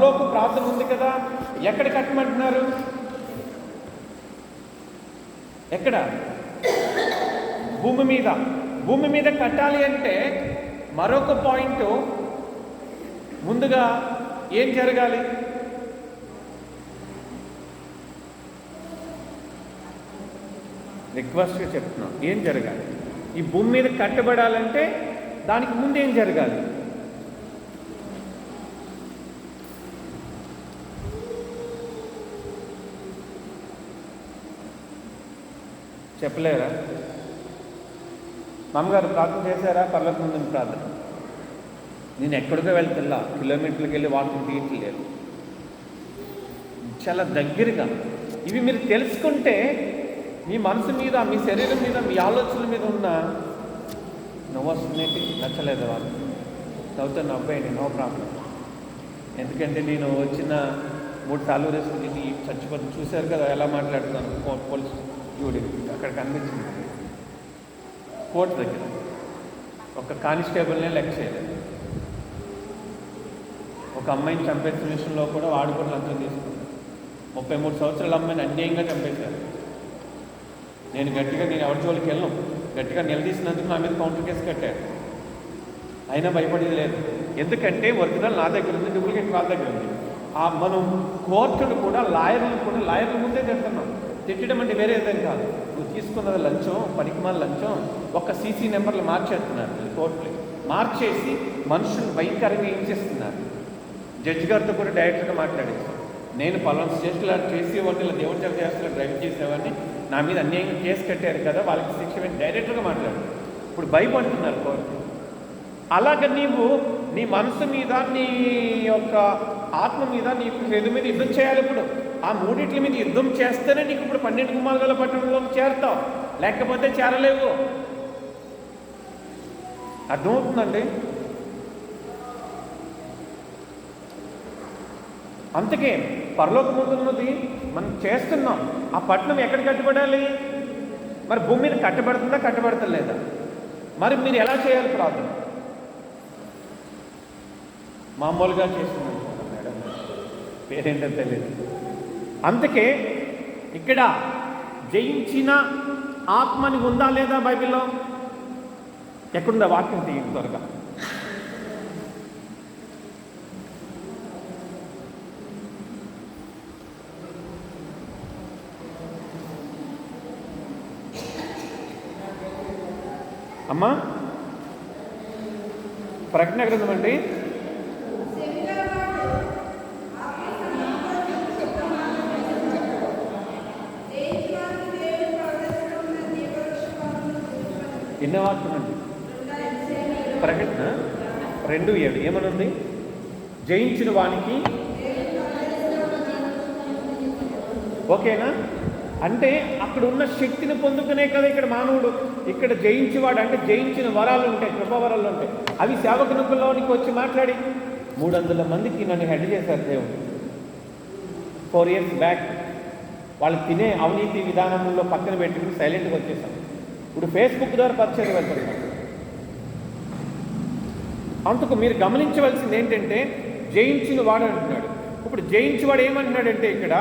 లోపు ప్రాంతం ఉంది కదా. ఎక్కడ కట్టమంటున్నారు? ఎక్కడ? భూమి మీద. భూమి మీద కట్టాలి అంటే మరొక పాయింట్ ముందుగా ఏం జరగాలి? రిక్వెస్ట్గా చెప్తున్నాం. ఏం జరగాలి? ఈ భూమి మీద కట్టబడాలంటే దానికి ముందు ఏం జరగాలి? చెప్పలేరా? మామగారు ప్రార్థన చేశారా? పర్లకు ముందు ప్రార్థన. నేను ఎక్కడికో వెళ్తున్నా. కిలోమీటర్లకు వెళ్ళి వాకింగ్ తీయట్లేదు చాలా దగ్గరగా. ఇవి మీరు తెలుసుకుంటే మీ మనసు మీద మీ శరీరం మీద మీ ఆలోచనల మీద ఉన్న నవ్వు వస్తుందేంటి నచ్చలేదు వాళ్ళు. నవ్వుతో నవ్వేయండి నో ప్రాబ్లం. ఎందుకంటే నేను వచ్చిన మూడు సార్లు రేసుకుని చచ్చిపోతుంది చూశారు కదా ఎలా మాట్లాడుతున్నాను. పోలీసు ఈవిడ అక్కడ కనిపించింది. కోర్టు దగ్గర. ఒక కానిస్టేబుల్నే లెక్క చేయలేదు. ఒక అమ్మాయిని చంపేసిన విషయంలో కూడా వాడు కూడా లంచం తీసుకున్నాడు. ముప్పై మూడు సంవత్సరాల అమ్మాయిని అన్యాయంగా చంపేశారు. నేను గట్టిగా నేను ఎవరి జోలికి వెళ్ళను. గట్టిగా నిలదీసినందుకు నా మీద కౌంటర్ కేసు కట్టారు. అయినా భయపడేది లేదు. ఎందుకంటే ఒరిజినల్ నా దగ్గర ఉంది డూప్లికేట్ వాళ్ళ దగ్గర ఉంది. ఆ మనం కోర్టును కూడా లాయర్లు కూడా లాయర్ల ముందే తిడుతున్నాం. తిట్టడం అంటే వేరే ఏదేం కాదు. నువ్వు తీసుకున్నది లంచం పనికిమాల లంచం ఒక్క సీసీ నెంబర్లు మార్చేస్తున్నారు కోర్టులు. మార్చేసి మనుషులు భయంకరంగా ఏం చేస్తున్నారు? జడ్జి గారితో కూడా డైరెక్ట్గా మాట్లాడేసి నేను పలానా స్టేషన్లో చేసేవాడిని ఇలా దేవుడి జగ చేస్తున్నా డ్రైవ్ చేసేవాడిని నా మీద అన్యాయంగా కేసు కట్టారు కదా వాళ్ళకి శిక్ష డైరెక్ట్గా మాట్లాడు ఇప్పుడు భయపడుతున్నారు కోర్టు. అలాగ నీవు నీ మనసు మీద నీ యొక్క ఆత్మ మీద నీ హృదయం మీద యుద్ధం చేయాలి ఇప్పుడు. ఆ మూడిట్ల మీద యుద్ధం చేస్తేనే నీకు ఇప్పుడు పన్నెండు గుమ్మాల పట్టణంలోకి చేరతావు. లేకపోతే చేరలేవు. అర్థమవుతుందండి? అందుకే పరలోకముందున్నది మనం చేస్తున్నాం. ఆ పట్టణం ఎక్కడ కట్టబడాలి? మరి భూమి మీద కట్టబడుతుందా కట్టబడతలేదా? మరి మీరు ఎలా చేయాలి ప్రార్థన? మామూలుగా చేస్తున్నాం మేడం. పేరేంటో తెలియదు అందుకే ఇక్కడ జయించిన ఆత్మని ఉందా లేదా బైబిల్లో? ఎక్కడుందా వాక్యం తీయండి త్వరగా. అమ్మా ప్రజ్ఞ గ్రంథం అండి. ఎన్నో వాక్యం ప్రకటన రెండు ఏడు. ఏమనుంది? జయించిన వానికి ఓకేనా? అంటే అక్కడ ఉన్న శక్తిని పొందుకునే కదా ఇక్కడ మానవుడు. ఇక్కడ జయించేవాడు అంటే జయించిన వరాలు ఉంటాయి కృపవరాలు ఉంటాయి. అవి సేవకునుకుల్లోనికి వచ్చి మాట్లాడి. మూడు వందల మందికి నన్ను హెడ్ చేశారు దేవుడు. ఫోర్ ఇయర్స్ బ్యాక్ వాళ్ళు తినే అవినీతి విధానంలో పక్కన పెట్టుకుని సైలెంట్గా వచ్చేసాం. ఇప్పుడు ఫేస్బుక్ ద్వారా పరిచయం వెళ్తున్నాం అందుకు మీరు గమనించవలసింది ఏంటంటే జయించిన వాడు అంటున్నాడు. ఇప్పుడు జయించేవాడు ఏమంటున్నాడంటే ఇక్కడ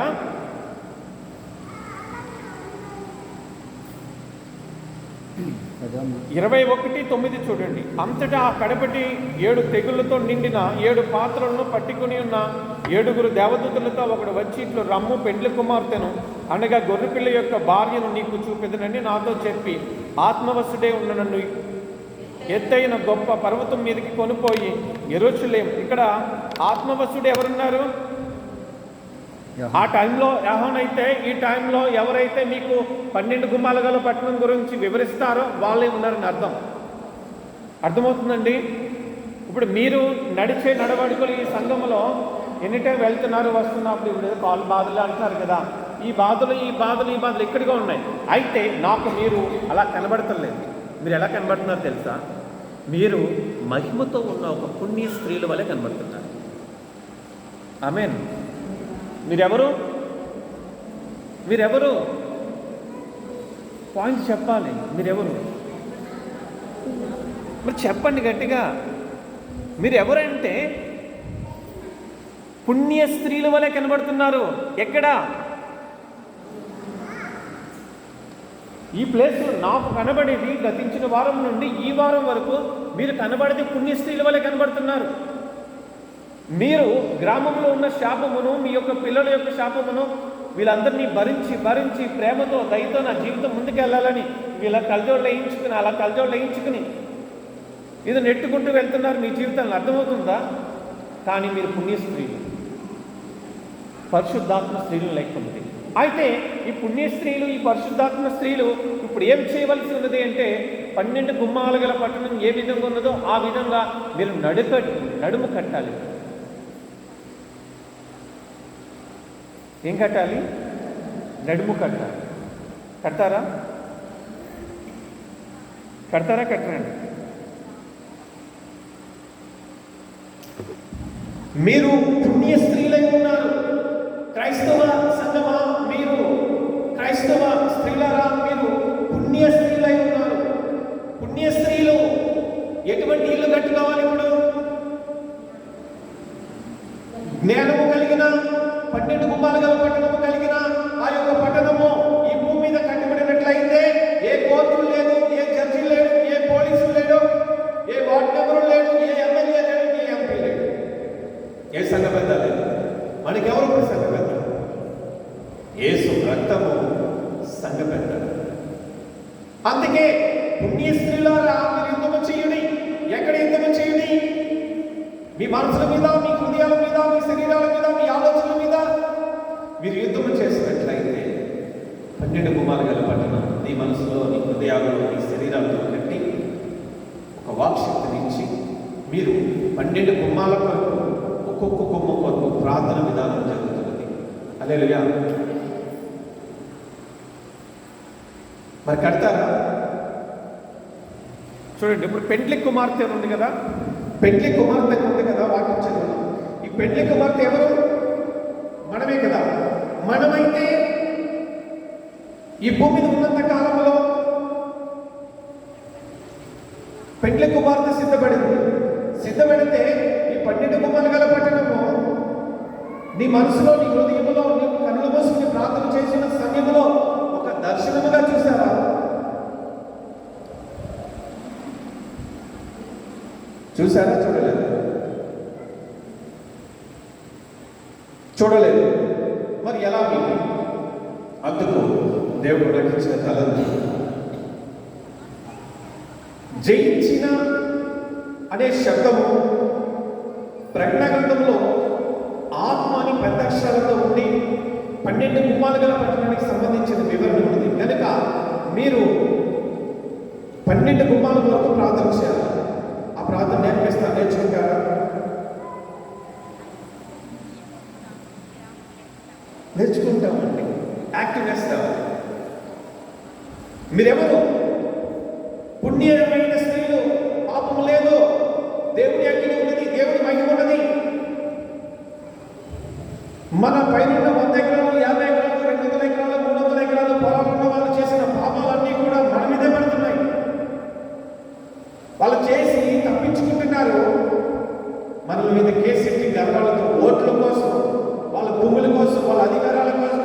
ఇరవై ఒకటి తొమ్మిది చూడండి. అంతటా ఆ కడపటి ఏడు తెగుళ్ళతో నిండిన ఏడు పాత్రలను పట్టుకుని ఉన్న ఏడుగురు దేవదూతలతో ఒకడు వచ్చి ఇట్లు రమ్ము పెండ్లి కుమార్తెను అనగా గొర్రెపిల్ల యొక్క భార్యను నీకు చూపెదనని నాతో చెప్పి. ఆత్మవశుడే ఉన్న నన్ను ఎత్తైన గొప్ప పర్వతం మీదకి కొనిపోయి ఎరుచులేం ఇక్కడ ఆత్మవశుడు ఎవరున్నారు? ఆ టైంలో అయితే ఈ టైంలో ఎవరైతే మీకు పన్నెండు గుమ్మాల గల పట్టణం గురించి వివరిస్తారో వాళ్ళే ఉన్నారని అర్థం. అర్థమవుతుందండి? ఇప్పుడు మీరు నడిచే నడవడికలు ఈ సంఘంలో ఎనీ టైం వెళ్తున్నారు వస్తున్నప్పుడు ఇప్పుడు కాలు బాధలు అంటున్నారు కదా. ఈ బాధలు ఈ బాధలు ఈ బాధలు ఎక్కడిగా ఉన్నాయి. అయితే నాకు మీరు అలా కనబడతలేదు మీరు ఎలా కనబడుతున్నారు తెలుసా? మీరు మహిమతో ఉన్న ఒక పుణ్య స్త్రీల వలె కనబడుతున్నారు. ఆమెన్. మీరెవరు? మీరెవరు? పాయింట్ చెప్పాలి. మీరెవరు? మరి చెప్పండి గట్టిగా. మీరు ఎవరంటే పుణ్య స్త్రీల వలె కనబడుతున్నారు. ఎక్కడ? ఈ ప్లేస్ నాకు కనబడేది గతించిన వారం నుండి ఈ వారం వరకు మీరు కనబడేది పుణ్య స్త్రీల వలె కనబడుతున్నారు. మీరు గ్రామంలో ఉన్న శాపమును మీ యొక్క పిల్లల యొక్క శాపమును వీళ్ళందరినీ భరించి భరించి ప్రేమతో దయతో నా జీవితం ముందుకెళ్ళాలని వీళ్ళ కలజోళ్ళు వేయించుకుని అలా కలజోళ్ళు వేయించుకుని ఇది నెట్టుకుంటూ వెళ్తున్నారు. మీ జీవితంలో అర్థమవుతుందా? కానీ మీరు పుణ్య స్త్రీలు పరిశుద్ధాత్మ స్త్రీలు లేకుంది అయితే ఈ పుణ్య స్త్రీలు ఈ పరిశుద్ధాత్మ స్త్రీలు ఇప్పుడు ఏం చేయవలసి ఉన్నది అంటే పన్నెండు గుమ్మాలు గల పట్టణం ఏ విధంగా ఉన్నదో ఆ విధంగా మీరు నడుక నడుము కట్టాలి. ఏం కట్టాలి? నడుము కట్టాలి. కడతారా? కడతారా? కట్టరండి. మీరు పుణ్య స్త్రీలై ఉన్నారు. క్రైస్తవ సంగమా మీరు క్రైస్తవ స్త్రీలరా మీరు పుణ్య స్త్రీలై ఉన్నారు పుణ్య స్త్రీలు నీళ్ళు ఇల్లు కట్టుకోవాలి ఇప్పుడు. జ్ఞానము కలిగిన పన్నెండు గుమ్మాలు గల పట్టణము కలిగిన ఆ యొక్క పట్టణము ఈ భూమి మీద కట్టబడినట్లయితే ఏ కోర్టు లేదు ఏ జడ్జి లేడు ఏ పోలీసు లేడు ఏ వార్డు మెంబరు లేడు ఏ ఎమ్మెల్యే లేడు ఏ ఎంపీ లేడు ఏ సంఘ పెద్ద లేదు మనకి ఎవరు కూడా సంఘ పెద్ద ఏసు రక్తము సంఘ పెద్ద అందుకే పుణ్య స్త్రీలారా మీరు యుద్ధము చేయుడి ఎక్కడ యుద్ధము చేయుడి మీ మనసుల మీద మీ హృదయాల మీద మీ శరీరాల మీద మీ ఆలోచనల మీద మీరు యుద్ధము చేసినట్లయితే పన్నెండు గుమ్మాలు గల పట్టణం నీ మనసులో నీ హృదయాలలో నీ శరీరాలతో కట్టి ఒక వాక్శక్తిని ఇచ్చి మీరు పన్నెండు గుమ్మాల కొరకు ఒక్కొక్క గుమ్మ కొరకు ప్రార్థన విధానం జరుగుతున్నది. అలేలుగా మరి కడతారా? చూడండి ఇప్పుడు పెండ్లి కుమార్తె ఉంది కదా? పెండ్లి కుమార్తె ఉంది కదా వాక్యం ఈ పెండ్లి కుమార్తె ఎవరు? మనమే కదా. మనమైతే ఈ భూమి ఉన్నంత కాలంలో పెండ్లి కుమార్తె సిద్ధపడింది. సిద్ధపడితే ఈ పన్నెండు గుమ్మలు గల పట్టణము నీ మనసులో నీ హృదయంలో నీ కన్నుల మూసుకుని ప్రార్థన చేసిన సమయంలో ఒక దర్శనముగా చూసావా చూసారా చూడలేదు. చూడలేదు మరి ఎలా మీకు అందుకు దేవుడు రక్షించిన తలను జయించిన అనే శబ్దము ప్రకటన ఆత్మ అని పెద్ద అక్షరాలతో ఉండి పన్నెండు గుమ్మాలు గల పట్టణానికి సంబంధించిన వివరణ ఉంది కనుక మీరు పన్నెండు గుమ్మాల వరకు ప్రార్థన చేయాలి. ఆ ప్రార్థన నేర్పిస్తా నేర్చుకుంటారా? నేర్చుకుంటామండి. యాక్టివ్ కావాలి మీరెవరు? పుణ్యమైన స్త్రీలు పాపం లేదు. దేవుడి అగ్ని ఉన్నది దేవుడి మహిమ ఉన్నది. మన పైన వంద ఎకరాలు యాభై ఎకరాలు రెండు వందల ఎకరాలు మూడు వందల ఎకరాలు పొలాలు ఉన్న వాళ్ళు చేసిన పాపాలన్నీ కూడా మన మీదే పడుతున్నాయి వాళ్ళు చేసి తప్పించుకుంటున్నారు మన మీద కేసెట్టి గర్వాలతో ఓట్ల కోసం వాళ్ళ భూముల కోసం వాళ్ళ అధికారాల కోసం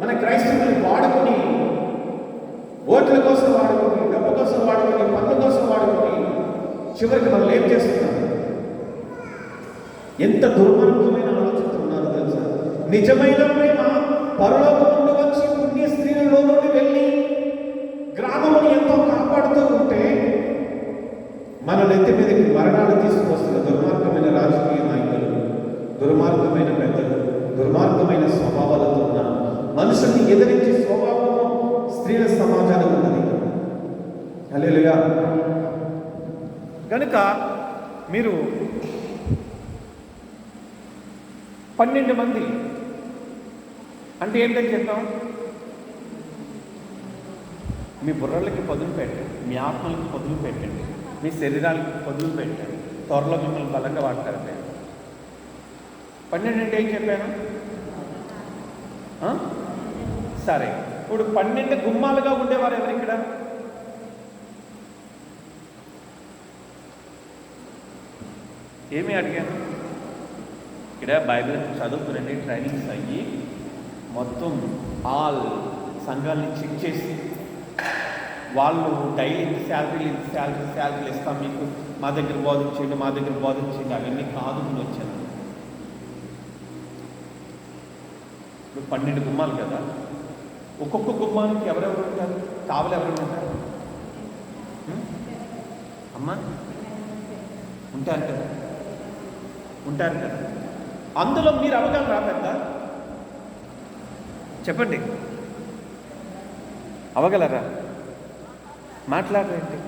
మన క్రైస్తవుని వాడుకొని ఓట్ల కోసం వాడుకొని డబ్బు కోసం వాడుకొని పనుల కోసం వాడుకొని చివరికి మనం ఏం చేస్తున్నాం ఎంత దుర్మార్గమైన ఆలోచనతో ఉన్నారు తెలుసా నిజమైన ప్రేమ పరలోకం నుండి వచ్చి పుణ్య స్త్రీలలో నుండి వెళ్ళి గ్రామమును ఎంతో కాపాడుతూ ఉంటే మన నెత్తి మీదకి మరణాలు తీసుకొస్తున్న దుర్మార్గమైన రాజకీయ నాయకులు దుర్మార్గమైన పెద్దలు దుర్మార్గమైన స్వభావాలతో ఉన్న మనుషుల్ని ఎదిరించే స్వభావము స్త్రీల సమాజానికి ఉన్నది హల్లెలూయా కనుక మీరు పన్నెండు మంది అంటే ఏంటని చెప్తాం? మీ బుర్రలకి పదులు పెట్టండి మీ ఆత్మలకి పదులు పెట్టండి మీ శరీరాలకి పదులు పెట్టండి త్వరలో మిమ్మల్ని బలంగా వాడతారండి పన్నెండు అంటే ఏం చెప్పాను? సరే. ఇప్పుడు పన్నెండు గుమ్మాలుగా ఉండేవారు ఎవరు ఇక్కడ ఏమి అడిగాను? ఇక్కడ బైబిల్ చదువుకునండి ట్రైనింగ్స్ అయ్యి మొత్తం ఆల్ సంఘాలని చెక్ చేసి వాళ్ళు డైలీ ఇంత శాలరీ ఇంత శాలరీ శాలరీలు ఇస్తాం మీకు మా దగ్గర బోధించండి మా దగ్గర బోధించండి అవన్నీ కాదు నేను వచ్చాను. ఇప్పుడు పన్నెండు గుమ్మాలు కదా ఒక్కొక్క గుమ్మానికి ఎవరెవరు ఉంటారు? కావలు ఎవరెవరు ఉంటారు? అమ్మా? ఉంటారు కదా. ఉంటారు కదా. అందులో మీరు అవగలరా పెద్ద చెప్పండి. అవగలరా? మాట్లాడరేంటి?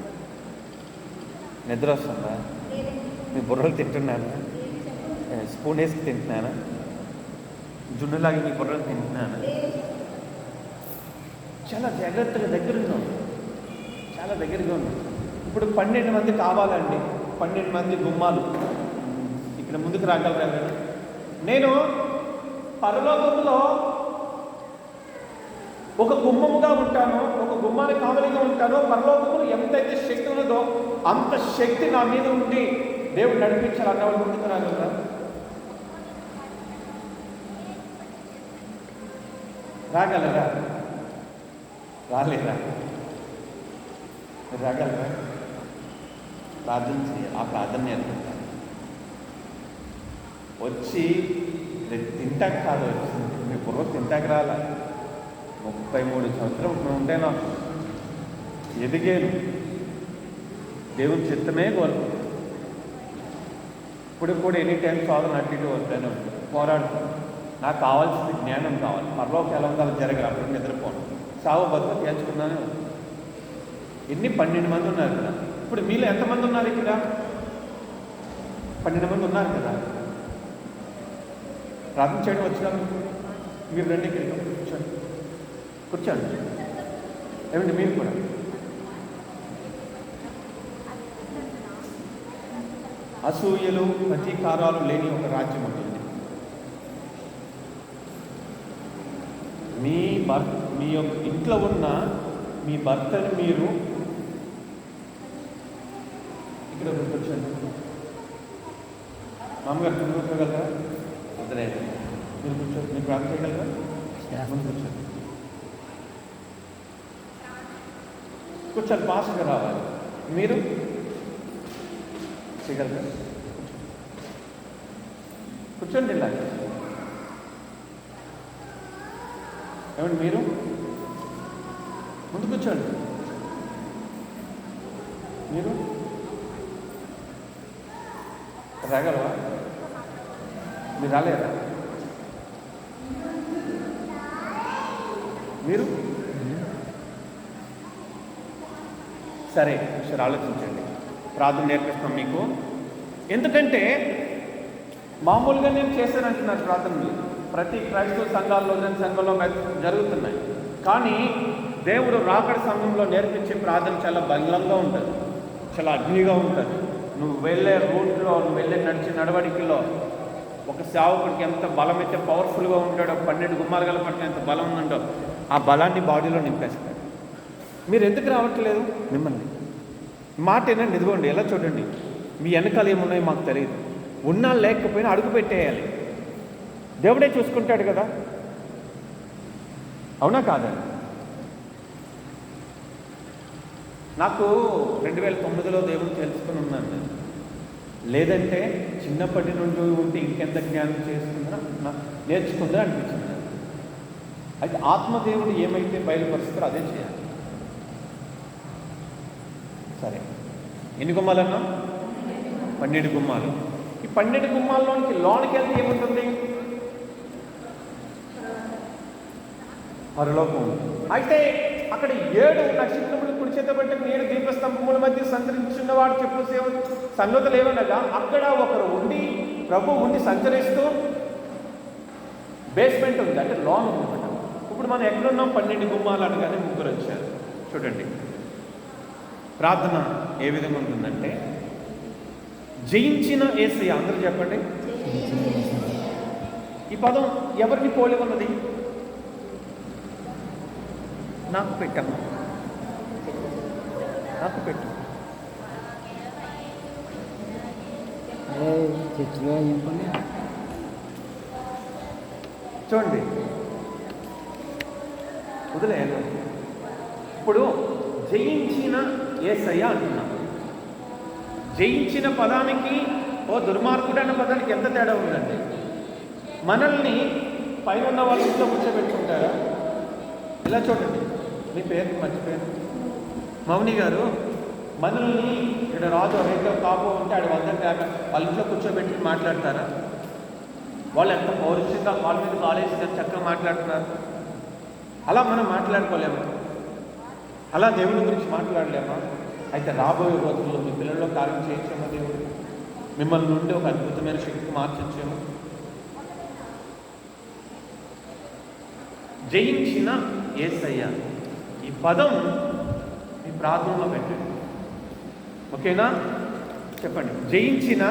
నిద్ర వస్తుందా? మీ బుర్రలు తింటున్నానా స్పూన్ వేసి తింటున్నానా జున్నులాగి మీ బుర్రలు తింటున్నానా చాలా జాగ్రత్తగా దగ్గరగా ఉంది చాలా దగ్గరగా ఉంది ఇప్పుడు పన్నెండు మంది కావాలండి. పన్నెండు మంది గుమ్మాలు. ఇక్కడ ముందుకు రాగలరా నేను పరలోకంలో ఒక గుమ్మముగా ఉంటాను ఒక గుమ్మానికి కావలిగా ఉంటాను. పరలోకములు ఎంతైతే శక్తి ఉన్నదో అంత శక్తి నా మీద ఉండి దేవుడు నడిపించాలి అన్నవాళ్ళు ముందుకు రాగలరా? రాగలరా? రాలేరా రాగలరా? ప్రార్థన చేయాలి ఆ ప్రార్థన నేర్పుతాను వచ్చి తింటాక కాదు వచ్చింది మీ బుర్ర తింటాక రాలా. ముప్పై మూడు సంవత్సరం ఉంటే నాకు ఎదిగేను. దేవుని చిత్తమే కోరుకు ఇప్పుడు కూడా ఎనీ టైం సాధన అటు ఇటు వస్తాను పోరాడుతాను నాకు కావాల్సింది జ్ఞానం కావాలి. పర్లోక ఎలా ఉండాలో అప్పుడు నిద్రపోను. సాగు బతుకు తేల్చుకున్నాను ఎన్ని పన్నెండు మంది ఉన్నారు కదా ఇప్పుడు మీలో ఎంతమంది ఉన్నారు ఇక్కడ? పన్నెండు మంది ఉన్నారు కదా. ప్రార్థన చేయడం వచ్చినా మీరు రండి ఇక్కడికి కూర్చోండి. కూర్చోండి. ఏమండి మీరు కూడా. అసూయలు ప్రతీకారాలు లేని ఒక రాజ్యం ఉంటుంది మీ భర్త మీ యొక్క ఇంట్లో ఉన్న మీ భర్తని మీరు ఇక్కడ కూర్చోండి. మామగారు కింద వద్దలేదు మీరు కూర్చోండి మీరు ప్రార్థన చేయగలరా కూర్చోండి కూర్చోండి పాస్గా రావాలి. మీరు? చేయగలరా కూర్చోండి ఇలా. ఏమండి మీరు ముందు కూర్చోండి మీరు రాగలవా మీరు రాలేరా మీరు? సరే ఒకసారి ఆలోచించండి. ప్రార్థన నేర్పిస్తాం మీకు. ఎందుకంటే మామూలుగా నేను చేశానంటున్నారు ప్రార్థనలు. ప్రతి క్రైస్తవ సంఘాల్లో నేను సంఘంలో జరుగుతున్నాయి. కానీ దేవుడు రాకడ సమయంలో నేర్పించే ప్రార్థన చాలా బలంగా ఉంటుంది. చాలా అగ్నిగా ఉంటుంది. నువ్వు వెళ్ళే రూట్లో నువ్వు వెళ్ళే నడిచే నడవడికలో ఒక సేవకుడికి ఎంత బలం అయితే పవర్ఫుల్గా ఉంటాడో పన్నెండు గుమ్మాలు గల పట్టిన ఎంత బలం ఉందో ఆ బలాన్ని బాడీలో నింపేస్తాడు మీరు ఎందుకు రావట్లేదు? మిమ్మల్ని. మాట ఏనండి ఇదిగోండి ఎలా చూడండి. మీ వెనకాల ఏమున్నాయో మాకు తెలియదు. ఉన్నా లేకపోయినా అడుగు పెట్టేయాలి. దేవుడే చూసుకుంటాడు కదా. అవునా కాదా? నాకు రెండు వేల తొమ్మిదిలో దేవుని తెలుసుకుని ఉన్నాను నేను. లేదంటే చిన్నప్పటి నుండి ఉంటే ఇంకెంత జ్ఞానం చేసుకుందా నాకు నేర్చుకుందా అనిపించింది. అయితే ఆత్మదేవుడు ఏమైతే బయలుపరుస్తారో అదే చేయాలి. సరే. ఎన్ని గుమ్మాలన్నా? పన్నెండు గుమ్మాలు. ఈ పన్నెండు గుమ్మాల్లోనికి లోనికి వెళ్తే ఏముంటుంది? పరలోకం అయితే అక్కడ ఏడు నక్షత్రములు కుడి చేత పట్టుకుని ఏడు దీపస్తంభముల మధ్య సంచరించున్నవాడు చెప్పు సేవ సంగతులు ఏమనగా అక్కడ ఒకరు ఉండి ప్రభు ఉండి సంచరిస్తూ బేస్మెంట్ ఉంది. అంటే లోన్ ఉంది. ఇప్పుడు మనం ఎక్కడున్నాం? పన్నెండు గుమ్మాలు అనగానే ముగ్గురు వచ్చారు. చూడండి. ప్రార్థన ఏ విధంగా ఉంటుందంటే జయించిన ఏసయ్య అందరూ చెప్పండి. ఈ పదం ఎవరిని పోలి ఉన్నది? నాకు పెట్టమ్మా. నాకు పెట్టు. చూడండి. వదిలేదు ఇప్పుడు జయించిన ఏసయ్య అంటున్నాం. జయించిన పదానికి ఓ దుర్మార్గుడు అన్న పదానికి ఎంత తేడా ఉందండి? మనల్ని పైన ఉన్న వాళ్ళ ఇంట్లో కూర్చోబెట్టుకుంటారా? ఇలా చూడండి. మీ పేరు మర్చిపోయాను మౌని గారు మనల్ని ఇక్కడ రాజు రేట్లో కాపు ఉంటే ఆడ వంద వాళ్ళ ఇంట్లో కూర్చోబెట్టి మాట్లాడతారా? వాళ్ళు ఎంత పౌరుషంగా వాళ్ళ మీద కాలేజీ చక్కగా మాట్లాడుతున్నారు? అలా మనం మాట్లాడుకోలేము? అలా దేవుడి గురించి మాట్లాడలేమా? అయితే రాబోయే రోజుల్లో మీ పిల్లల్లో కార్యం చేయించేమో దేవుడు? మిమ్మల్ని నుండి ఒక అద్భుతమైన శక్తికి మార్చొచ్చేమో? జయించిన ఏసయ్య ఈ పదం మీ ప్రార్థనలో పెట్టండి. ఓకేనా? చెప్పండి. జయించిన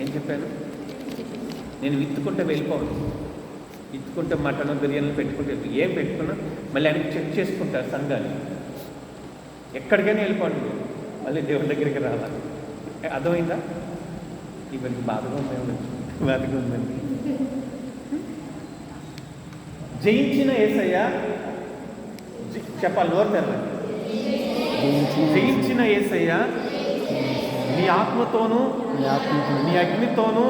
ఏం చెప్పాను నేను విత్తుకుంటే వెళ్ళిపోవాలి. విత్తుకుంటే మటన్ బిర్యానీలు పెట్టుకుంటే ఏం పెట్టుకున్నా? మళ్ళీ ఆయనకి చెక్ చేసుకుంటారు సంఘాన్ని. ఎక్కడికైనా వెళ్ళిపోండి. మళ్ళీ దేవుడి దగ్గరికి రావాలి? అర్థమైందా? ఇవన్నీ బాధగా ఉన్నాయి బాధగా ఉందండి జయించిన ఏసయ్య చెప్పాలి నోరు తెరవండి. జయించిన ఏసయ్య నీ ఆత్మతోనూ నీ అగ్నితోనూ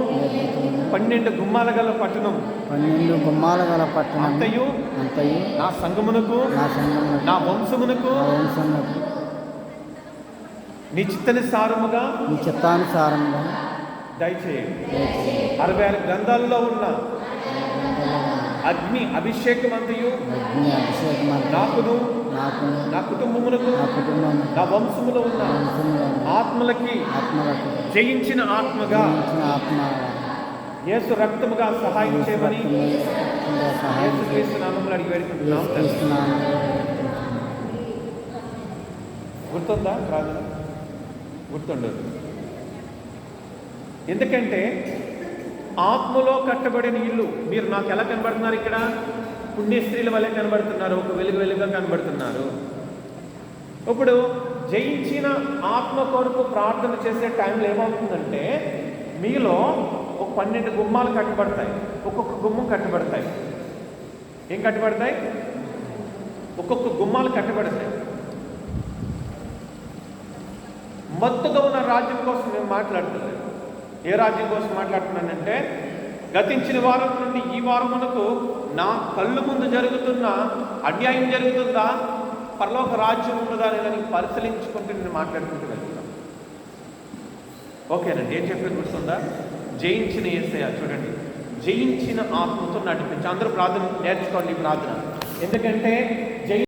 పన్నెండు గుమ్మాల గల పట్టణం. పన్నెండు గుమ్మాల గల పట్టణం. అంతయు అంతయు నా సంగమునకు నా సంఘమునకు నా వంశమునకు నా వంశమునకు నీ చిత్తని సారముగా నీ చిత్తానుసారంగా దయచేయండి. అరవై ఆరు గ్రంథాల్లో ఉన్న అగ్ని అభిషేకం అంతయు అగ్ని అభిషేకం నాకును నాకు నా కుటుంబమునకు నా కుటుంబం నా వంశములో ఉన్న ఆత్మలకి ఆత్మలకు జయించిన ఆత్మగా ఆత్మ యేసు రక్తముగా సహాయం చేయమని సహాయం నామములో అడిగి వేడుకుంటున్నాం. చేస్తున్నాను గుర్తుందా? ప్రార్థన గుర్తుండదు. ఎందుకంటే ఆత్మలో కట్టబడిన ఇల్లు మీరు నాకు ఎలా కనబడుతున్నారు ఇక్కడ? పుణ్య స్త్రీల వల్లే కనబడుతున్నారు ఒక వెలుగు వెలుగుగా కనబడుతున్నారు. ఇప్పుడు జయించిన ఆత్మ కొరకు ప్రార్థన చేసే టైంలో ఏమవుతుందంటే మీలో ఒక పన్నెండు గుమ్మాలు కట్టబడతాయి ఒక్కొక్క గుమ్మం కట్టబడతాయి. ఏం కట్టబడతాయి? ఒక్కొక్క గుమ్మాలు కట్టబడతాయి. మత్తుగా ఉన్న రాజ్యం కోసం నేను మాట్లాడుతున్నాను. ఏ రాజ్యం కోసం మాట్లాడుతున్నానంటే గతించిన వారం నుండి ఈ వారమునకు నా కళ్ళు ముందు జరుగుతున్న అన్యాయం జరుగుతుందా? పరలోక రాజ్యం ఉన్నదా అని పరిశీలించుకుంటూ నేను మాట్లాడుకుంటూ వెళ్తున్నాను. ఓకేనండి ఏం చెప్పేది గుర్తుందా? జయించిన ఏసయ చూడండి. జయించిన ఆత్మతో నడిపించి. అందరూ ప్రార్థన నేర్చుకోండి ప్రార్థన. ఎందుకంటే